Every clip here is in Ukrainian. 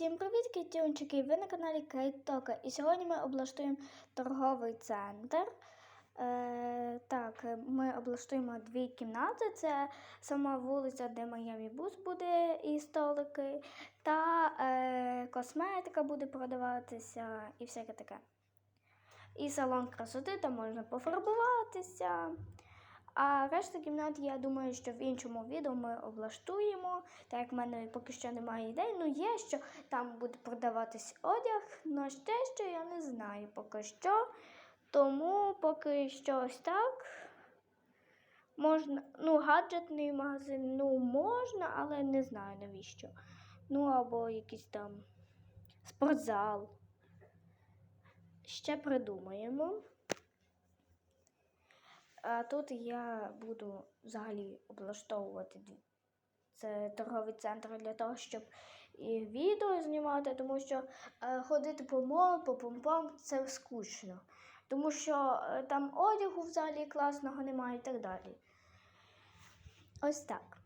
Всім привіт, кітюнчики! Ви на каналі Кейтока. І сьогодні ми облаштуємо торговий центр. Е, так, ми облаштуємо дві кімнати. Це сама вулиця, де Майамі Бус буде, і столики, та е, косметика буде продаватися і всяке таке. І салон красоти, там можна пофарбуватися. А решта кімнат, я думаю, що в іншому відео ми облаштуємо. Так як в мене поки що немає ідей. Ну є, що там буде продаватись одяг, але ще що я не знаю поки що. Тому поки що ось так. Можна, ну, гаджетний магазин, ну, можна, але не знаю навіщо. Ну, або якийсь там спортзал. Ще придумаємо. А тут я буду взагалі облаштовувати це торговий центр для того, щоб і відео знімати, тому що е, ходити по мол, по помпам це скучно. Тому що е, там одягу взагалі класного немає і так далі. Ось так.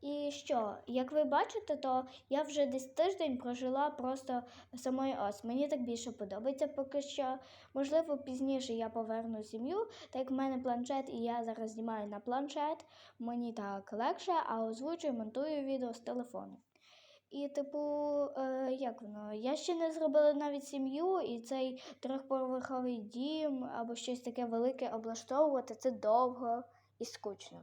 І що, як ви бачите, то я вже десь тиждень прожила просто самою ось. Мені так більше подобається поки що. Можливо, пізніше я поверну сім'ю, так як в мене планшет, і я зараз знімаю на планшет. Мені так легше, а озвучую, монтую відео з телефону. І, типу, е, як воно? Я ще не зробила навіть сім'ю, і цей трьохповерховий дім або щось таке велике облаштовувати це довго і скучно.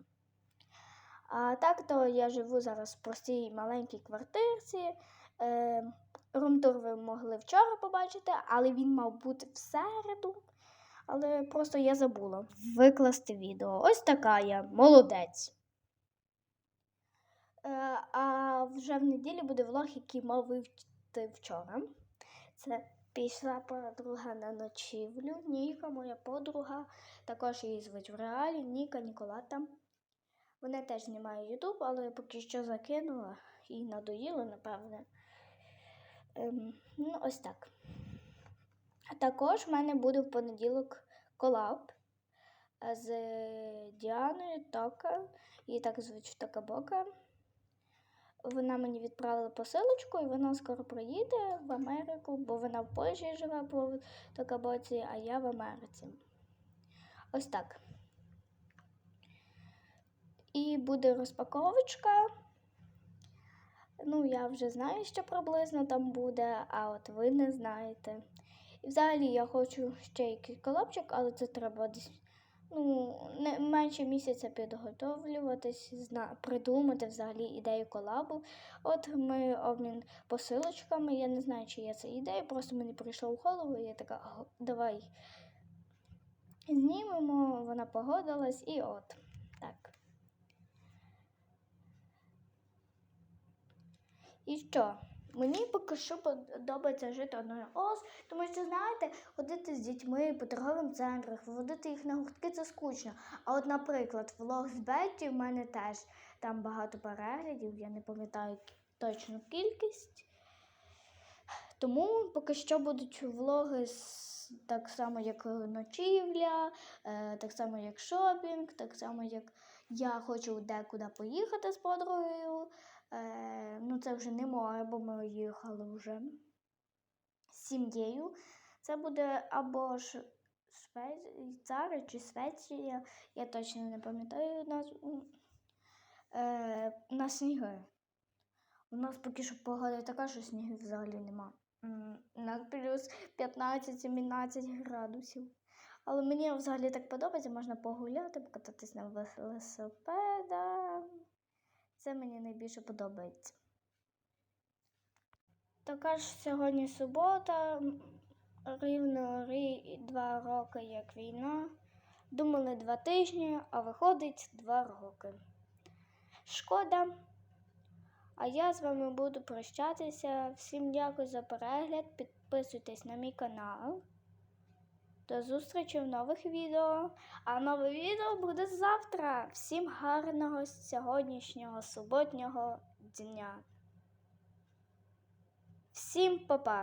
А так то я живу зараз в простій маленькій квартирці. Е, румтур ви могли вчора побачити, але він мав бути в середу. Але просто я забула викласти відео. Ось така я, молодець. Е, а вже в неділю буде влог, який мав вийти вчора. Це пішла подруга на ночівлю. Ніка, моя подруга. Також її звуть в реалі Ніка Ніколата. Вона теж знімає Ютуб, але я поки що закинула і надоїло, напевне. Ем, ну, ось так. Також в мене буде в понеділок колаб з Діаною Тока. Її так звуть Тока Бока. Вона мені відправила посилочку, і вона скоро приїде в Америку, бо вона в Польщі живе по Токабоці, а я в Америці. Ось так. І буде розпаковочка. Ну, я вже знаю, що приблизно там буде, а от ви не знаєте. І взагалі я хочу ще якийсь колобчик, але це треба десь ну, не менше місяця підготовлюватись, зна, придумати взагалі ідею колабу. От ми обмін посилочками. Я не знаю, чи є це ідея, просто мені прийшло в голову, і я така, давай знімемо, вона погодилась, і от так. І що? Мені поки що подобається жити одною ос, тому що, знаєте, ходити з дітьми по торговим центрах, виводити їх на гуртки це скучно. А от, наприклад, влог з Бетті в мене теж там багато переглядів, я не пам'ятаю точну кількість. Тому поки що будуть влоги так само, як ночівля, е, так само, як шопінг, так само, як я хочу декуди поїхати з подругою. Ну, це вже не моє, бо ми їхали вже з сім'єю. Це буде або ж Швейцарія чи Швеція, я точно не пам'ятаю назву. Е, на сніги. У нас поки що погода така, що снігів взагалі нема. На плюс 15-17 градусів. Але мені взагалі так подобається, можна погуляти, покататись на велосипедах. Це мені найбільше подобається. Така ж сьогодні субота, рівно рі- два роки як війна. Думали два тижні, а виходить два роки. Шкода. А я з вами буду прощатися. Всім дякую за перегляд. Підписуйтесь на мій канал. До зустрічі в нових відео. А нове відео буде завтра. Всім гарного сьогоднішнього суботнього дня. Всім па-па!